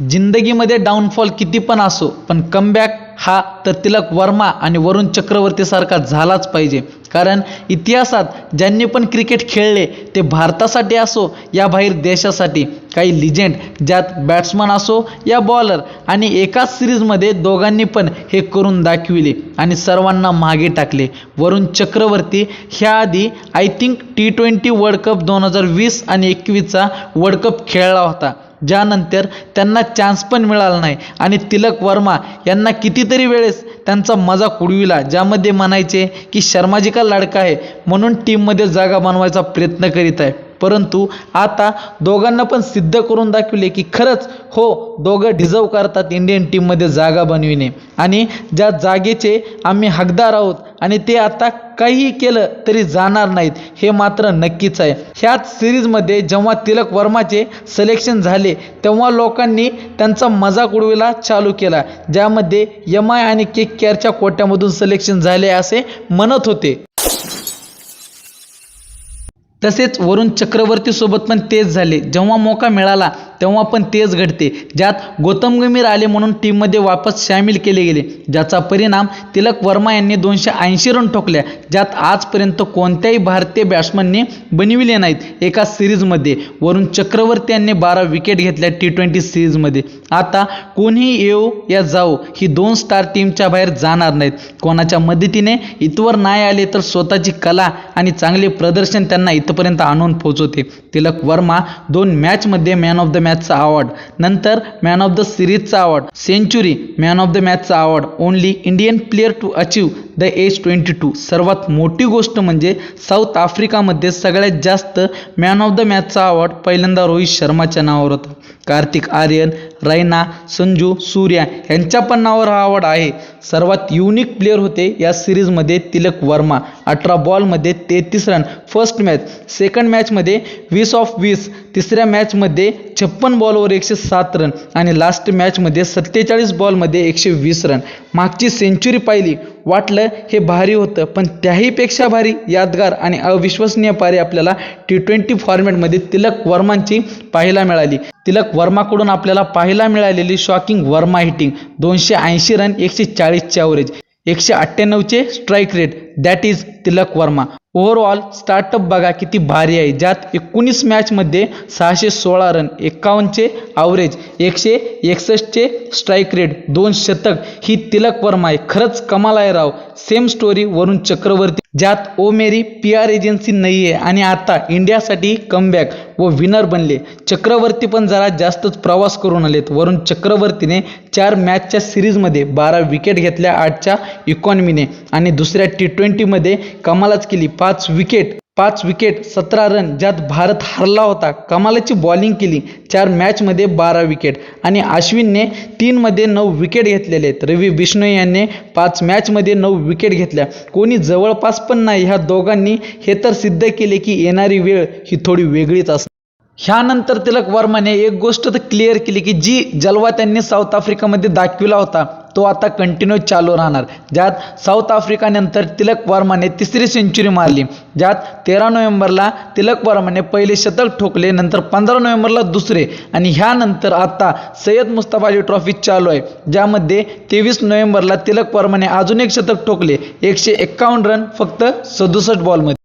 जिंदगीमध्ये downfall किती पण असो पण कमबॅक हा तर तिलक वर्मा आणि वरुण चक्रवर्तीसारखा झालाच पाहिजे. कारण इतिहासात ज्यांनी पण क्रिकेट खेळले ते भारतासाठी असो या बाहेर देशासाठी. काही लिजेंड ज्यात बॅट्समन असो या बॉलर आणि एकाच सिरीजमध्ये दोघांनी पण हे करून दाखविले आणि सर्वांना मागे टाकले. Varun Chakravarthy ह्याआधी I think T twenty world cup दोन हजार वीस आणि एकवीसचा वर्ल्ड कप खेळला होता. ज्यानंतर त्यांना चान्स पण मिळाला नाही. आणि तिलक वर्मा यांना कितीतरी वेळेस त्यांचा मजाक उडविला ज्यामध्ये म्हणायचे की शर्माजी का लाडका आहे म्हणून टीममध्ये जागा बनवायचा प्रयत्न करीत आहे. परंतु आता दोघांना पण सिद्ध करून दाखवले की खरंच हो दोघं डिझर्व करतात इंडियन टीममध्ये जागा बनविणे. आणि ज्या जागेचे आम्ही हकदार आहोत आणि ते आता काहीही केलं तरी जाणार नाहीत. हे मात्र नक्कीच आहे. ह्याच सिरीजमध्ये जेव्हा तिलक वर्माचे सिलेक्शन झाले तेव्हा लोकांनी त्यांचा मजाक उडविला चालू केला. ज्यामध्ये एम आय आणि के केअरच्या कोट्यामधून सिलेक्शन झाले असे म्हणत होते. तसेच वरुण चक्रवर्तीसोबत पण तेच झाले. जेव्हा मोका मिळाला तेव्हा पण तेच घडते. ज्यात गौतम गंभीर आले म्हणून टीममध्ये वापस सामील केले गेले. ज्याचा परिणाम तिलक वर्मा यांनी दोनशे ऐंशी रन ठोकल्या. ज्यात आजपर्यंत कोणत्याही भारतीय बॅट्समनने बनविले नाहीत. एका सिरीजमध्ये वरून चक्रवर्ती यांनी बारा विकेट घेतल्या टी ट्वेंटी सिरीजमध्ये आता कोणीही येऊ या जाओ ही दोन स्टार टीमच्या बाहेर जाणार नाहीत. कोणाच्या मदतीने इथवर नाही आले तर स्वतःची कला आणि चांगले प्रदर्शन त्यांना इथपर्यंत आणून पोहोचवते तिलक वर्मा दोन मॅचमध्ये मॅन ऑफ द मॅचचा अवॉर्ड नंतर man of the सिरीजचा award century man of the मॅचचा award only Indian player to achieve the age twenty two सर्वात मोठी गोष्ट म्हणजे साऊथ आफ्रिकामध्ये सगळ्यात जास्त मॅन ऑफ द मॅचचा अवॉर्ड पहिल्यांदा रोहित शर्माच्या नावावर होता. कार्तिक आर्यन रैना संजू सूर्या यांच्या पण नावावर हा आवड आहे. सर्वात युनिक प्लेअर होते या सिरीजमध्ये तिलक वर्मा. अठरा बॉलमध्ये तेहतीस रन फर्स्ट मॅच सेकंड मॅचमध्ये वीस ऑफ वीस. तिसऱ्या मॅचमध्ये छप्पन बॉलवर एकशे सात रन आणि लास्ट मॅचमध्ये सत्तेचाळीस बॉलमध्ये एकशे वीस रन मागची सेंचुरी पाहिली. वाटलं हे भारी होतं पण त्याहीपेक्षा भारी यादगार आणि अविश्वसनीय पारी आपल्याला टी ट्वेंटी फॉर्मॅटमध्ये तिलक वर्मांची पाहायला मिळाली. तिलक वर्माकडून आपल्याला पाहायला मिळालेली शॉकिंग वर्मा हिटिंग दोनशे ऐंशी रन एकशे चाळीसचे ॲव्हरेज एकशे अठ्ठ्याण्णवचे strike rate that is Tilak Varma. Overall startup बघा किती भारी आहे. ज्यात एकोणीस मॅचमध्ये सहाशे सोळा रन एक्कावन्नचे ॲव्हरेज एकशे एकसष्टचे स्ट्राईक रेट दोन शतक. ही तिलक वर्मा आहे. खरंच कमाल आहे राव. Same story Varun Chakravarthy. ज्यात ओ मेरी पी आर एजन्सी नाही आहे आणि आता इंडियासाठी कमबॅक व विनर बनले. चक्रवर्ती पण जरा जास्तच प्रवास करून आलेत. वरून चक्रवर्तीने चार मॅचच्या सिरीजमध्ये बारा विकेट घेतल्या आठच्या इकॉनॉमीने आणि दुसऱ्या टी ट्वेंटीमध्ये कमालच केली. पाच विकेट पाच विकेट सतरा रन ज्यात भारत हरला होता. कमालाची बॉलिंग केली. चार मॅचमध्ये बारा विकेट आणि अश्विनने तीनमध्ये नऊ विकेट घेतलेले आहेत. रवी बिश्नोई यांनी पाच मॅचमध्ये नऊ विकेट घेतल्या. कोणी जवळपास पण नाही. ह्या दोघांनी हे तर सिद्ध केले की येणारी वेळ ही थोडी वेगळीच असते. ह्यानंतर तिलक वर्माने एक गोष्ट तर क्लिअर केली की जी जलवा त्यांनी साऊथ आफ्रिकामध्ये दाखविला होता तो आता कंटिन्यू चालू राहणार. ज्यात साऊथ आफ्रिकानंतर तिलक वर्माने तिसरी सेंचुरी मारली. ज्यात तेरा नोव्हेंबरला तिलक वर्माने पहिले शतक ठोकले नंतर पंधरा नोव्हेंबरला दुसरे. आणि ह्यानंतर आता सय्यद मुस्तफा अली ट्रॉफी चालू आहे ज्यामध्ये तेवीस नोव्हेंबरला तिलक वर्माने अजून एक शतक ठोकले. एकशे एक्कावन्न रन फक्त सदुसष्ट बॉलमध्ये